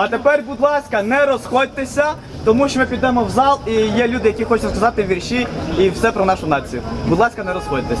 А тепер, будь ласка, не розходьтеся, тому що ми підемо в зал і є люди, які хочуть сказати вірші і все про нашу націю. Будь ласка, не розходьтеся.